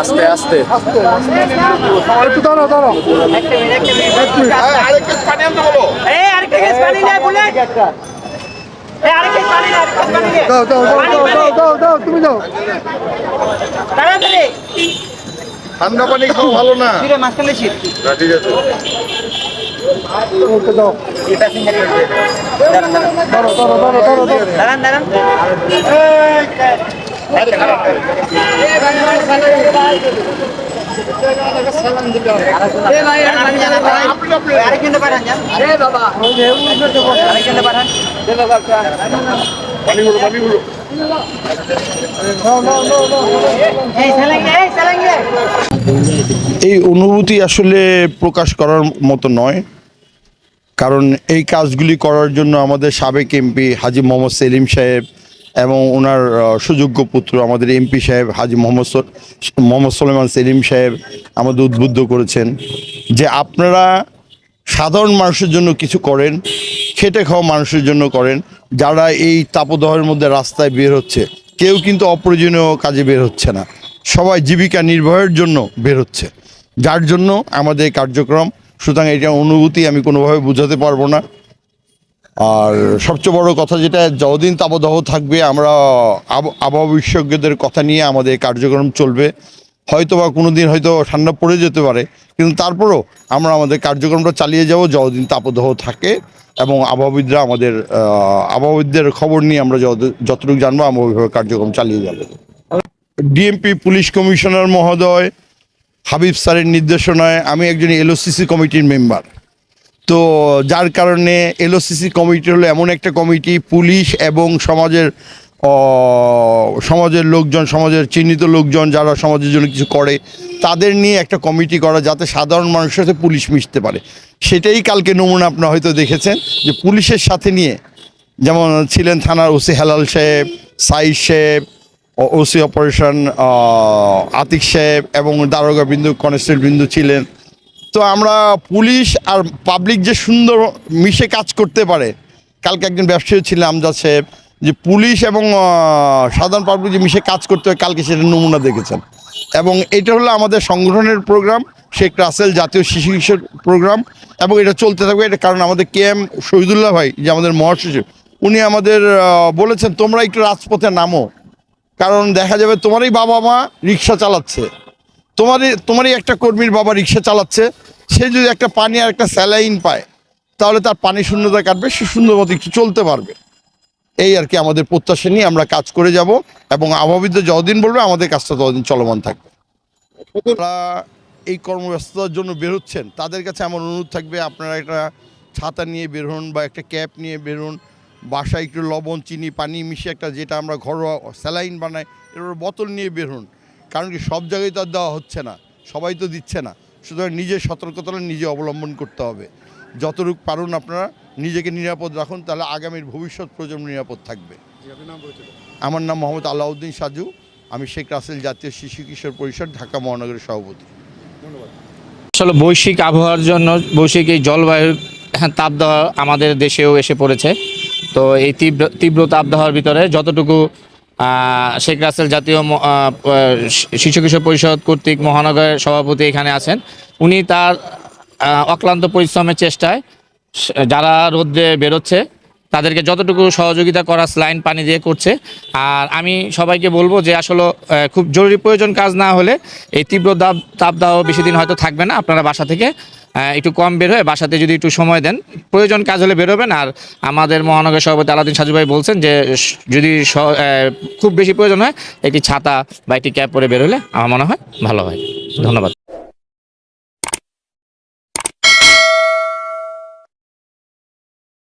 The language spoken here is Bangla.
আস্তে আস্তে। একটু দাঁড়াও দাও দাও দাও দাও দাও তুমি তাড়াতাড়ি ঠান্ডা পানি খাওয়া ভালো না। শীত ঠিক আছে। দাঁড়ান দাঁড়ান আরেকজনটা পাঠান যান এই অনুভূতি আসলে প্রকাশ করার মতো নয়। কারণ এই কাজগুলি করার জন্য আমাদের সাবেক এমপি হাজি মোহাম্মদ সেলিম সাহেব এবং ওনার সুযোগ্য পুত্র আমাদের এমপি সাহেব হাজি মোহাম্মদ মোহাম্মদ সলেমান সেলিম সাহেব আমাদের উদ্বুদ্ধ করেছেন যে আপনারা সাধারণ মানুষের জন্য কিছু করেন, খেটে খাওয়া মানুষের জন্য করেন, যারা এই তাপদহের মধ্যে রাস্তায় বের হচ্ছে। কেউ কিন্তু অপ্রয়োজনীয় কাজে বের হচ্ছে না। সবাই জীবিকা নির্বাহের জন্য বের হচ্ছে। যার জন্য আমাদের কার্যক্রম সুতরাং এটা অনুভূতি আমি কোনোভাবে বোঝাতে পারব না। আর সবচেয়ে বড় কথা যেটা যতদিন তাপদাহ থাকবে আমরা আব- আবহাওয়া বিশেষজ্ঞদের কথা নিয়ে আমাদের কার্যক্রম চলবে। হয়তো বা কোনো দিন হয়তো ঠান্ডা পড়ে যেতে পারে কিন্তু তারপরও আমরা আমাদের কার্যক্রমটা চালিয়ে যাব যতদিন তাপদাহ থাকে এবং আবহাওয়াবিদরা আমাদের আহ, আবহাওয়াবিদদের খবর নিয়ে আমরা যত- যতটুকু জানব আমরা ওইভাবে কার্যক্রম চালিয়ে যাব। ডিএমপি পুলিশ কমিশনার মহোদয় হাবিব স্যারের নির্দেশনায় আমি একজন এলওসিসি কমিটির মেম্বার। তো যার কারণে এলওসিসি কমিটি হলো এমন একটা কমিটি, পুলিশ এবং সমাজের সমাজের লোকজন, সমাজের চিহ্নিত লোকজন যারা সমাজের জন্য কিছু করে, তাদের নিয়ে একটা কমিটি করা যাতে সাধারণ মানুষের সাথে পুলিশ মিশতে পারে। সেটাই কালকে নমুনা আপনারা হয়তো দেখেছেন যে পুলিশের সাথে নিয়ে, যেমন ছিলেন থানার ওসি হেলাল সাহেব, সাইদ সাহেব ওসি অপারেশন আতিক সাহেব এবং দারোগা বিন্দু, কনস্টেবল বিন্দু ছিলেন। তো আমরা পুলিশ আর পাবলিক যে সুন্দর মিশে কাজ করতে পারে, কালকে একজন ব্যবসায়ী ছিলেন আমজাদ সাহেব, যে পুলিশ এবং সাধারণ পাবলিক যে মিশে কাজ করতে হয়, কালকে সেটা নমুনা দেখেছেন। এবং এটা হলো আমাদের সংগঠনের প্রোগ্রাম, শেখ রাসেল জাতীয় শিশু কিশোর প্রোগ্রাম, এবং এটা চলতে থাকবে। এটা কারণ আমাদের কে এম শহীদুল্লাহ ভাই, যে আমাদের মহাসচিব উনি আমাদের বলেছেন, তোমরা একটু রাজপথে নামো। কারণ দেখা যাবে তোমারই বাবা মা রিক্সা চালাচ্ছে। তোমারই তোমারই একটা কর্মীর বাবা রিক্সা চালাচ্ছে, সে যদি একটা পানি আর একটা স্যালাইন পায়, তাহলে তার পানি শূন্যতা কাটবে, সে সুন্দর মতো একটু চলতে পারবে। এই আর কি আমাদের প্রত্যাশা নিয়ে আমরা কাজ করে যাব এবং আবহাওয়াবিদদের যতদিন বলবে, আমাদের কাজটা ততদিন চলমান থাকবে। আপনারা এই কর্মব্যস্ততার জন্য বেরোচ্ছেন তাদের কাছে আমার অনুরোধ থাকবে, আপনারা একটা ছাতা নিয়ে বেরোন বা একটা ক্যাপ নিয়ে বেরোন বাসায় একটু লবণ চিনি পানি মিশিয়ে একটা যেটা আমরা ঘরোয়া স্যালাইন বানাই এর বোতল নিয়ে বেরোন কারণ কি সব জায়গায় তো আর দেওয়া হচ্ছে না। সবাই তো দিচ্ছে না। সুতরাং নিজের সতর্কতা নিজে অবলম্বন করতে হবে। যতটুকু পারুন আপনারা নিজেকে নিরাপদ রাখুন তাহলে আগামীর ভবিষ্যৎ প্রজন্ম নিরাপদ থাকবে। আমার নাম মোহাম্মদ আলাউদ্দিন সাজু। আমি শেখ রাসেল জাতীয় শিশু কিশোর পরিষদ ঢাকা মহানগরের সভাপতি। আসলে বৈশ্বিক আবহাওয়ার জন্য বৈশ্বিক এই জলবায়ুর হ্যাঁ, তাপদাহ আমাদের দেশেও এসে পড়েছে। তো এই তীব্র তীব্র তাপদাহর ভিতরে যতটুকু শেখ রাসেল জাতীয় শিশু কিশোর পরিষদ কর্তৃক মহানগরের সভাপতি এখানে আছেন, উনি তার অক্লান্ত পরিশ্রমের চেষ্টায় যারা রোদ্রে বেরোচ্ছে তাদেরকে যতটুকু সহযোগিতা করা স্লাইন পানি দিয়ে করছে। আর আমি সবাইকে বলব যে আসলে খুব জরুরি প্রয়োজন কাজ না হলে এই তীব্র তাপ তাপদাহ বেশি দিন হয়তো থাকবে না। আপনারা বাসা থেকে একটু কম বের হয়ে বাসাতে যদি একটু সময় দেন, প্রয়োজন কাজ হলে বেরোবেন আর আমাদের মহানগর সভাপতি আলাদিন সাজু ভাই বলছেন যে যদি খুব বেশি প্রয়োজন হয়, একটি ছাতা বা একটি ক্যাব পরে বেরোলে আমার মনে হয় ভালো হয়। ধন্যবাদ।